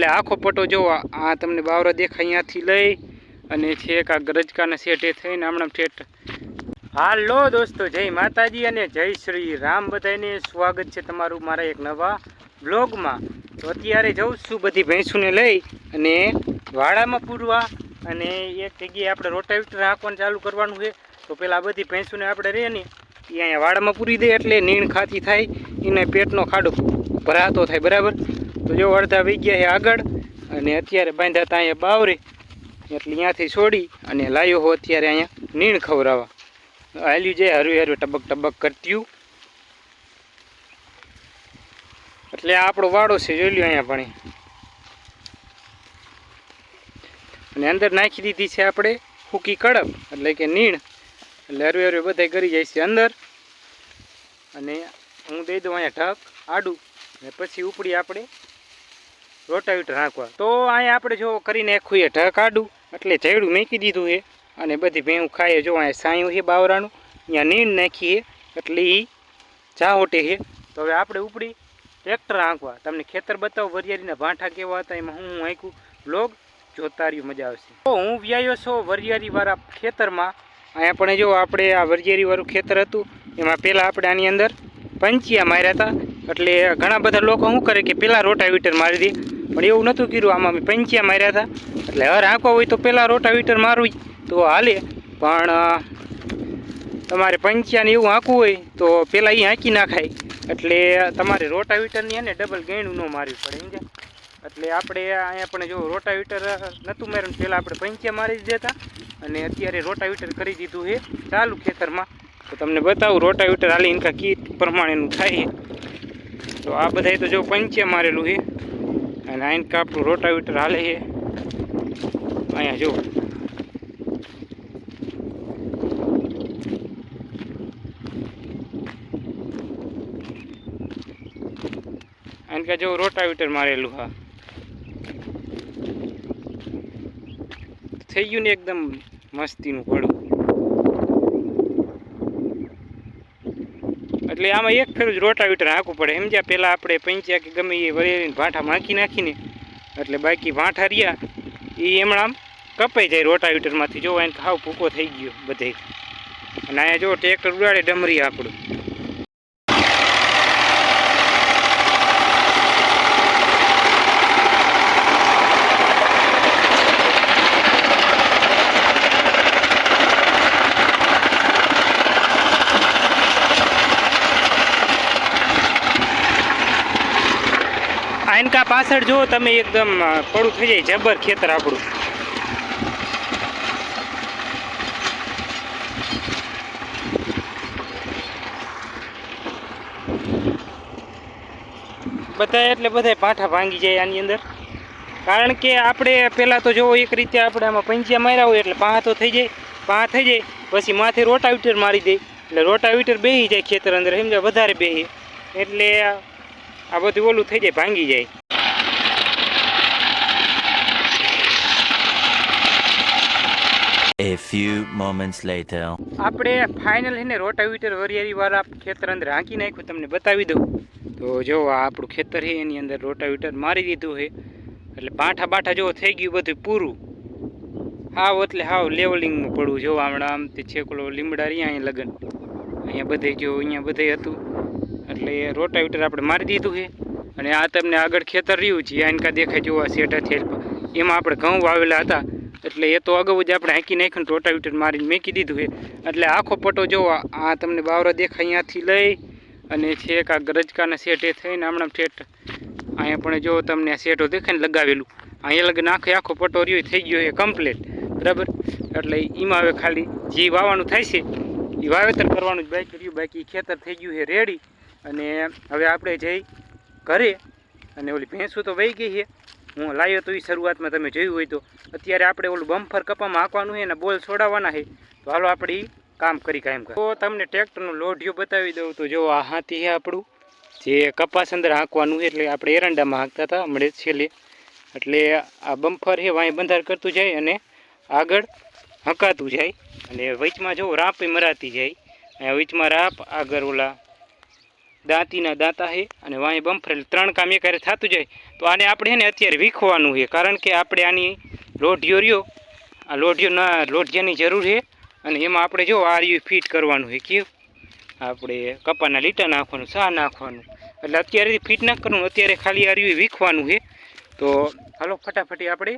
એટલે આખો પટો જોવો આ તમને બાવરા દેખાય અહીંયાથી લઈ અને છેક આ ગરજકાના શેઠે થઈને હમણાં ઠેઠ. હાલો દોસ્તો, જય માતાજી અને જય શ્રી રામ. બધાને સ્વાગત છે તમારું મારા એક નવા બ્લોગમાં તો અત્યારે જઉં છું બધી ભેંસુને લઈ અને વાડામાં પૂરવા અને એક જગ્યાએ આપણે રોટાવીટર હાંકવાનું ચાલુ કરવાનું છે. તો પેલા બધી ભેંસુને આપણે રહીએ ને, એ અહીંયા વાડામાં પૂરી દે એટલે નીણ ખાતી થાય, એને પેટનો ખાડો ભરાતો થાય, બરાબર? તો જો અડધા વહી ગયા આગળ, અને અત્યારે બાંધ્યા હતા અહીંયા બાવરે, એટલે ત્યાંથી છોડી અને લાવ્યો હો અત્યારે અહીંયા નીણ ખવડાવવા. હાલ્યું જાય હરું હરું, ટબક ટબક કરત્યું એટલે આપણો વાડો છે, જોઈ લ્યો અહીંયા પણ. અને અંદર નાખી દીધી છે આપણે ફૂકી કડપ એટલે કે નીણ. એટલે હરું હરું બધા કરી જાય છે અંદર. અને હું દઈ દઉં અહીંયા ઢક, આડું અને પછી ઉપડી આપણે રોટાવીટર નાખવા તો અહીંયા આપણે જો કરીને આખું ઢક આડું, એટલે જયડું મેકી દીધું છે. અને બધી ભેહું ખાઈએ જો અહીંયા સાયું છે બાવરાનું. અહીંયા નીણ નાખીએ એટલે એ ચાહોટે છે. તો હવે આપણે ઉપડી ટ્રેક્ટર આંકવા તમને ખેતર બતાવો, વરિયાળીના ભાંઠા કેવા હતા, એમાં હું આંકું લોગ જોતા રહ્યું મજા આવશે. તો હું વ્યાયો છો વરિયાળીવાળા ખેતરમાં. અહીંયા પણ જો આપણે આ વરિયાળીવાળું ખેતર હતું, એમાં પહેલાં આપણે આની અંદર પંચિયા માર્યા હતા. એટલે ઘણા બધા લોકો શું કરે કે પહેલાં રોટાવીટર મારી દે. પણ એવું નહોતું કર્યું. આમાં અમે પંચિયા માર્યા હતા. એટલે હર રાખવા હોય તો પહેલાં રોટાવીટર મારવું તો હાલે. પણ તમારે પંચિયાને એવું હાંકવું હોય તો પહેલાં એ આંકી નાખાય. એટલે તમારે રોટાવીટરની એને ડબલ ગેણું ન મારવી પડે સમજ્યા એટલે આપણે અહીંયા પણ જો રોટાવીટર નહોતું માર્યું પહેલાં આપણે પંચિયા મારી દેતા. અને અત્યારે રોટાવીટર કરી દીધું છે ચાલુ ખેતરમાં. તો તમને બતાવું, રોટાવીટર હાલી ઇન્કા કીટ પ્રમાણેનું થાય તો આ બધાય તો જો પંચિયા મારેલું છે. અને આ કાપનું રોટાવીટર હાલે છે. અહીંયા જો આઈન કે જો રોટાવીટર મારેલું હા. થઈ ગયું ને એકદમ મસ્તીનું પડું એટલે આમાં એક ફેરું જ રોટાવીટર હાંકવું પડે. સમજ્યા? પહેલાં આપણે પંચ્યા કે ગમે એ વળેલીને ભાંઠા માખી નાખીને, એટલે બાકી ભાંઠા રહ્યા એ એમણે આમ કપાઈ જાય રોટાવીટરમાંથી. જો એને હાવ ભૂકો થઈ ગયો બધે. અને અહીંયા જો ટ્રેક્ટર ઉડાડે, ડમરી આપણું આનકા પાછળ જો તમે એકદમ પડું થઈ જાય, જબર ખેતર આપણું. બધા એટલે બધા પાઠા ભાંગી જાય આની અંદર. કારણ કે આપણે પહેલાં તો જોવો એક રીતે આપણે આમાં પંજિયા માર્યા હોય એટલે પાહા તો થઈ જાય, પાહા થઈ જાય, પછી માથે રોટાવીટર મારી દે, એટલે રોટાવીટર બેસી જાય ખેતર અંદર, સમજ્યા? વધારે બેસી એટલે આ બધું ઓલું થઈ જાય, ભાંગી જાય A few moments later. આપણે ફાઇનલ છે ને રોટાવીટર વરિયાળી વાળા ખેતર અંદર હાંકી નાખ્યું, તમને બતાવી દઉં. તો જો આ આપણું ખેતર છે, એની અંદર રોટાવીટર મારી દીધું છે. એટલે બાંઠા બાંઠા જો થઈ ગયું બધું પૂરું. હાવ એટલે હાવ લેવલિંગમાં પડવું જો હમણાં આમ તે છેકલો લીમડા રહ્યા અહીંયા લગન. અહીંયા બધે જો અહીંયા બધે હતું. એટલે રોટાવીટર આપણે મારી દીધું છે. અને આ તમને આગળ ખેતર રહ્યું છે. આ એનકા દેખાય જોવા શેઠા થેલ એમાં આપણે ઘઉં વાવેલા હતા. એટલે એ તો અગાઉ જ આપણે હાંકી નાખ્યું ને રોટાવીટર મારીને મેકી દીધું છે. એટલે આખો પટો જો આ તમને બાવરા દેખાય અહીંયાથી લઈ અને છેક આ ગરજકાના સેટે થઈને હમણાં ઠેઠ અહીંયા પણ જો તમને આ સેટો દેખાય લગાવેલું. અહીંયા લગન નાખે આખો પટો રહ્યો, થઈ ગયો એ કમ્પ્લીટ બરાબર? એટલે એમાં હવે ખાલી જે વાવવાનું થાય છે એ વાવેતર કરવાનું જ બાકી રહ્યું. બાકી ખેતર થઈ ગયું છે રેડી અને હવે આપણે જઈ ઘરે અને ઓલી ભેંસું તો વહી ગઈ છે. હું લાવ્યો તો એ શરૂઆતમાં તમે જોયું હોય તો. અત્યારે આપણે ઓલું બમ્ફર કપામાં હાંકવાનું છે અને બોલ છોડાવવાના છે. તો હાલો આપણે કામ કરી કાયમ તો તમને ટ્રેક્ટરનું લોઢિયું બતાવી દઉં તો જો આ હાથી છે આપણું. જે કપાસ અંદર હાંકવાનું એટલે આપણે એરંડામાં હાંકતા હતા હમણાં છેલ્લે. એટલે આ બમ્ફર છે, વાંય બંધાર કરતું જાય અને આગળ હંકાતું જાય. અને વચમાં જો રાપ મરાતી જાય. વચમાં રાપ, આગળ ઓલા દાંતીના દાંતા છે અને વાંહે બમફરેલ ત્રણ કામ એકવારે થતું જાય. તો આને આપણે ને અત્યારે વીખવાનું છે કારણ કે આપણે આની લોઢિયો રહ્યો. આ લોઢિયો ના લોઢિયાની જરૂર છે અને એમાં આપણે જો આ રહ્યું ફિટ કરવાનું છે કેવું? આપણે કપાના લીટા નાખવાનું, સા નાખવાનું. એટલે અત્યારે ફિટ ના કરવું અત્યારે ખાલી આ વીખવાનું છે તો હાલો, ફટાફટી આપણે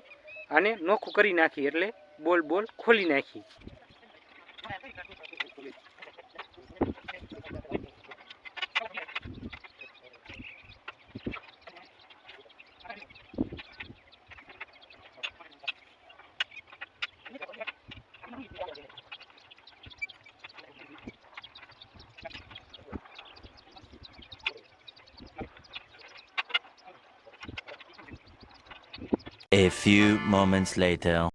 આને નોખું કરી નાખીએ. એટલે બોલ બોલ ખોલી નાખીએ. A few moments later.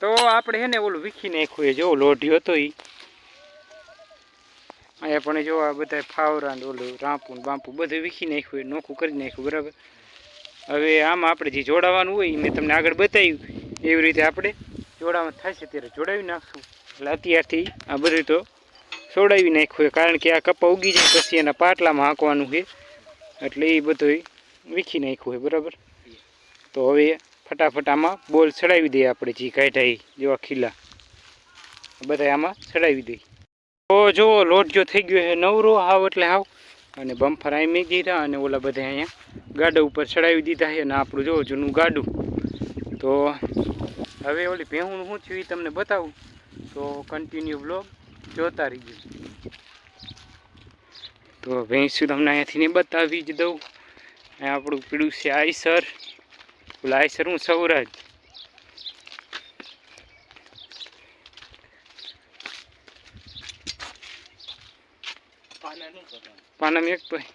તો આપણે હે ને ઓલું વીખી નાખ્યું જો લોઢ્યો હતો એ અહીંયા પણ જો આ બધા ફાવરા ઓલું રાંપુ બાંપુ બધું વીખી નાખ્યું નોખું કરી નાખ્યું, બરાબર? હવે આમાં આપણે જે જોડાવાનું હોય એ મેં તમને આગળ બતાવ્યું. એવી રીતે આપણે જોડાવાનું થાય છે, ત્યારે જોડાવી નાખશું. એટલે અત્યારથી આ બધું તો સોડાવી નાખ્યું કારણ કે આ કપા ઉગી જાય પછી એના પાટલામાં હાંકવાનું છે. એટલે એ બધું વીખી નાખ્યું છે, બરાબર? તો હવે ફટાફટ આમાં બોલ ચડાવી દઈએ આપણે, જે કાઢ્યા જેવા ખીલા. બધા આમાં ચડાવી દઈએ. તો જો લોટ જો થઈ ગયો છે નવરો, હાવ એટલે હાવ. અને બમ્ફર મેં દીધા અને ઓલા બધા અહીંયા ગાડા ઉપર ચડાવી દીધા છે અને આપણું જો જૂનું ગાડું. તો હવે ઓલી ભેહું શું થયું એ તમને બતાવું. તો કન્ટિન્યુ બ્લોગ જોતા રહીજો તો ભેંસું તમને અહીંયાથી ને બતાવી જ દઉં. અહીંયા આપણું પીળું છે આઈસર. ઓલા આઈસર હું સૌરાજ. પાનમ એક ભાઈ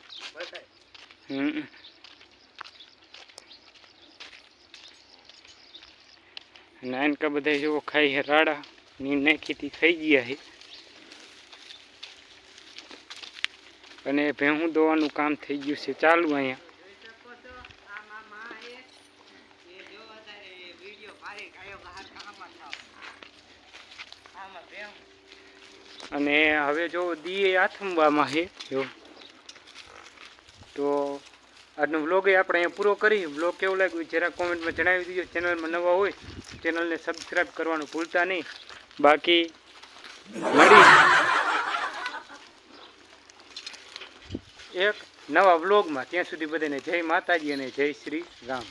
હમ. નાનકા બધા જેવો ખાઈ હે રાડા. ની ખેતી ખાઈ ગયા છે. અને ભેહું દોવાનું કામ થઈ ગયું છે. ચાલુ અહીંયા. અને હવે જો દીએ આથમવામાં છે, જો. તો આજનો વ્લોગ એ આપણે અહીંયા પૂરો કરી વ્લોગ કેવું લાગ્યું જરા કોમેન્ટમાં જણાવી દીજો. ચેનલમાં નવા હોય ચેનલને સબસ્ક્રાઈબ કરવાનું ભૂલતા નહીં. બાકી મળી. એક નવા બ્લોગમાં ત્યાં સુધી બધાને જય માતાજી અને જય શ્રી રામ.